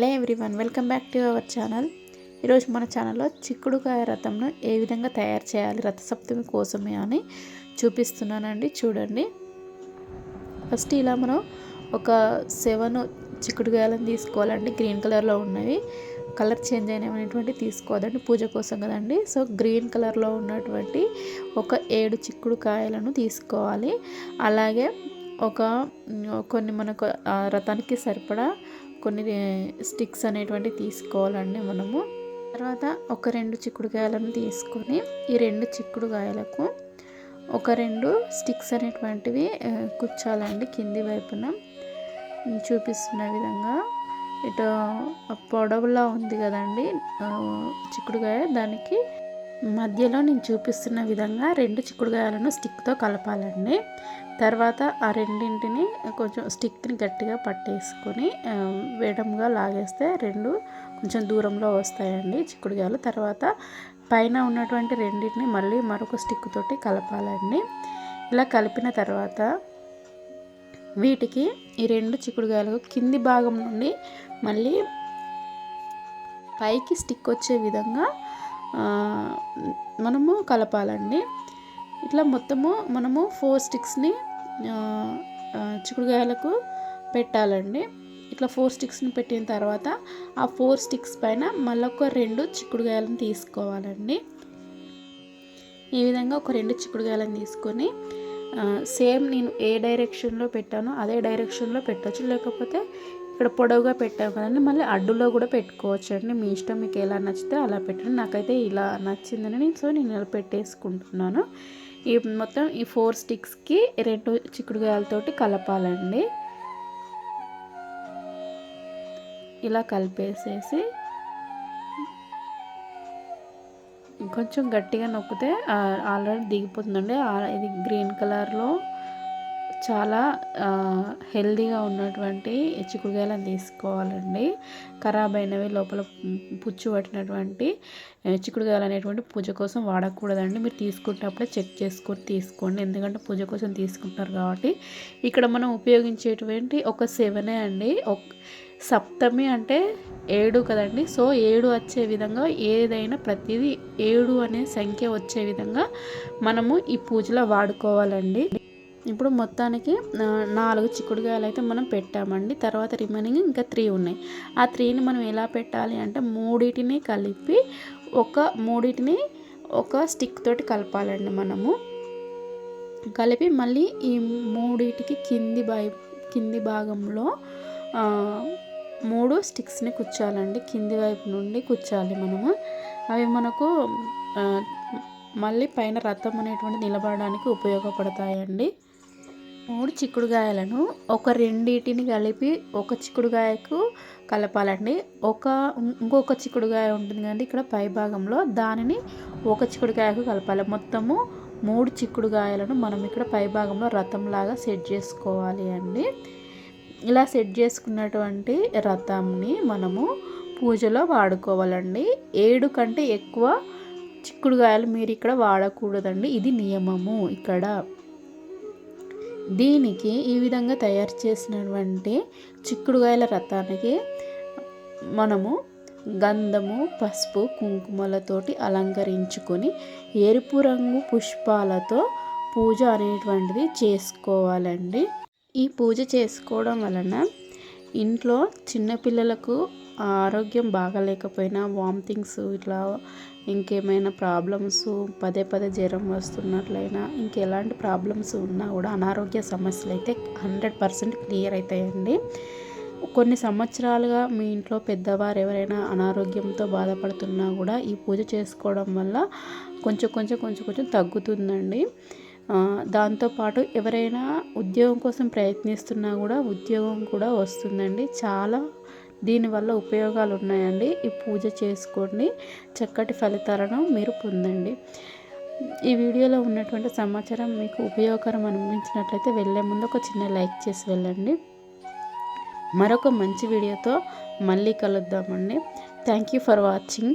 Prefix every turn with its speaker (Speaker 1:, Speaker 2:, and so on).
Speaker 1: Hello everyone welcome back to our channel. ఈరోజు మన ఛానల్లో చిక్కుడుకాయ రథంను ఏ విధంగా తయారు చేయాలి రథసప్తమి కోసమే అని చూపిస్తున్నానండి. చూడండి. ఫస్ట్ ఇలా మనం ఒక సెవెన్ చిక్కుడుకాయలను తీసుకోవాలండి. గ్రీన్ కలర్లో ఉన్నవి. కలర్ చేంజ్ అయినటువంటి తీసుకోవద్దండి పూజ కోసం కదండి. సో గ్రీన్ కలర్లో ఉన్నటువంటి ఒక ఏడు చిక్కుడు కాయలను తీసుకోవాలి. అలాగే ఒక కొన్ని మనకు రథానికి సరిపడా కొన్ని స్టిక్స్ అనేటువంటివి తీసుకోవాలండి మనము. తర్వాత ఒక రెండు చిక్కుడుకాయలను తీసుకొని ఈ రెండు చిక్కుడుకాయలకు ఒక రెండు స్టిక్స్ అనేటువంటివి కుచ్చాలండి కింది వైపున. చూపిస్తున్న విధంగా ఇటు పొడవులా ఉంది కదండి చిక్కుడుకాయ. దానికి మధ్యలో నేను చూపిస్తున్న విధంగా రెండు చిక్కుడుకాయలను స్టిక్తో కలపాలండి. తర్వాత ఆ రెండింటిని కొంచెం స్టిక్ని గట్టిగా పట్టేసుకొని వేడంగా లాగేస్తే రెండు కొంచెం దూరంలో వస్తాయండి చిక్కుడుకాయలు. తర్వాత పైన ఉన్నటువంటి రెండింటిని మళ్ళీ మరొక స్టిక్ తోటి కలపాలండి. ఇలా కలిపిన తర్వాత వీటికి ఈ రెండు చిక్కుడుకాయలు కింది భాగం నుండి మళ్ళీ పైకి స్టిక్ వచ్చే విధంగా మనము కలపాలండి. ఇట్లా మొత్తము మనము ఫోర్ స్టిక్స్ని చిక్కుడుకాయలకు పెట్టాలండి. ఇట్లా ఫోర్ స్టిక్స్ని పెట్టిన తర్వాత ఆ ఫోర్ స్టిక్స్ పైన మళ్ళొక రెండు చిక్కుడుకాయలను తీసుకోవాలండి. ఈ విధంగా ఒక రెండు చిక్కుడుకాయలను తీసుకొని సేమ్ నేను ఏ డైరెక్షన్లో పెట్టానో అదే డైరెక్షన్లో పెట్టచ్చు. లేకపోతే ఇక్కడ పొడవుగా పెట్టాం కదండి మళ్ళీ అడ్డులో కూడా పెట్టుకోవచ్చు అండి. మీ ఇష్టం మీకు ఎలా నచ్చితే అలా పెట్టండి. నాకైతే ఇలా నచ్చిందని సో నేను ఇలా పెట్టేసుకుంటున్నాను. ఈ మొత్తం ఈ ఫోర్ స్టిక్స్కి రెండు చిక్కుడుగాయలతోటి కలపాలండి. ఇలా కలిపేసేసి కొంచెం గట్టిగా నొక్కితే ఆల్రెడీ దిగిపోతుందండి. ఇది గ్రీన్ కలర్లో చాలా హెల్దీగా ఉన్నటువంటి చిక్కుడుకాయలను తీసుకోవాలండి. ఖరాబ్ అయినవి లోపల పుచ్చు పట్టినటువంటి చిక్కుడుకాయలు అనేటువంటి పూజ కోసం వాడకూడదండి. మీరు తీసుకునేటప్పుడే చెక్ చేసుకొని తీసుకోండి. ఎందుకంటే పూజ కోసం తీసుకుంటున్నారు కాబట్టి. ఇక్కడ మనం ఉపయోగించేటువంటి ఒక సెవెనే అండి. ఒక సప్తమి అంటే ఏడు కదండి. సో ఏడు వచ్చే విధంగా ఏదైనా ప్రతిదీ ఏడు అనే సంఖ్య వచ్చే విధంగా మనము ఈ పూజలో వాడుకోవాలండి. ఇప్పుడు మొత్తానికి నాలుగు చిక్కుడుకాయలు అయితే మనం పెట్టామండి. తర్వాత రిమైనింగ్ ఇంకా త్రీ ఉన్నాయి. ఆ త్రీని మనం ఎలా పెట్టాలి అంటే మూడింటిని కలిపి ఒక మూడింటిని ఒక స్టిక్ తోటి కలపాలండి మనము. కలిపి మళ్ళీ ఈ మూడింటికి కింది బై కింది భాగంలో మూడు స్టిక్స్ని కుచ్చాలండి. కింది వైపు నుండి కుచ్చాలి మనము. అవి మనకు మళ్ళీ పైన రథం అనేటువంటి నిలబడడానికి ఉపయోగపడతాయండి. మూడు చిక్కుడుగాయలను ఒక రెండింటిని కలిపి ఒక చిక్కుడుగాయకు కలపాలండి. ఒక ఇంకొక చిక్కుడుగాయ ఉంటుంది కదండి ఇక్కడ పై భాగంలో దానిని ఒక చిక్కుడుకాయకు కలపాలి. మొత్తము మూడు చిక్కుడుగాయలను మనం ఇక్కడ పై భాగంలో రథంలాగా సెట్ చేసుకోవాలి అండి. ఇలా సెట్ చేసుకున్నటువంటి రథంని మనము పూజలో వాడుకోవాలండి. ఏడు కంటే ఎక్కువ చిక్కుడుగాయలు మీరు ఇక్కడ వాడకూడదండి. ఇది నియమము ఇక్కడ. దీనికి ఈ విధంగా తయారు చేసినటువంటి చిక్కుడుకాయల రథానికి మనము గంధము పసుపు కుంకుమలతోటి అలంకరించుకొని ఎరుపు రంగు పుష్పాలతో పూజ అనేటువంటిది చేసుకోవాలండి. ఈ పూజ చేసుకోవడం వలన ఇంట్లో చిన్నపిల్లలకు ఆరోగ్యం బాగాలేకపోయినా వామిటింగ్స్ ఇట్లా ఇంకేమైనా ప్రాబ్లమ్స్ పదే పదే జ్వరం వస్తున్నట్లయినా ఇంకెలాంటి ప్రాబ్లమ్స్ ఉన్నా కూడా అనారోగ్య సమస్యలు అయితే హండ్రెడ్ పర్సెంట్ క్లియర్ అవుతాయండి. కొన్ని సంవత్సరాలుగా మీ ఇంట్లో పెద్దవారు ఎవరైనా అనారోగ్యంతో బాధపడుతున్నా కూడా ఈ పూజ చేసుకోవడం వల్ల కొంచెం కొంచెం కొంచెం కొంచెం తగ్గుతుందండి. దాంతోపాటు ఎవరైనా ఉద్యోగం కోసం ప్రయత్నిస్తున్నా కూడా ఉద్యోగం కూడా వస్తుందండి. చాలా దీనివల్ల ఉపయోగాలు ఉన్నాయండి ఈ పూజ చేసుకోండి. చక్కటి ఫలితాలను మీరు పొందండి. ఈ వీడియోలో ఉన్నటువంటి సమాచారం మీకు ఉపయోగకరం అనిపించినట్లయితే వెళ్ళే ముందు ఒక చిన్న లైక్ చేసి వెళ్ళండి. మరొక మంచి వీడియోతో మళ్ళీ కలుద్దామండి. Thank you for watching.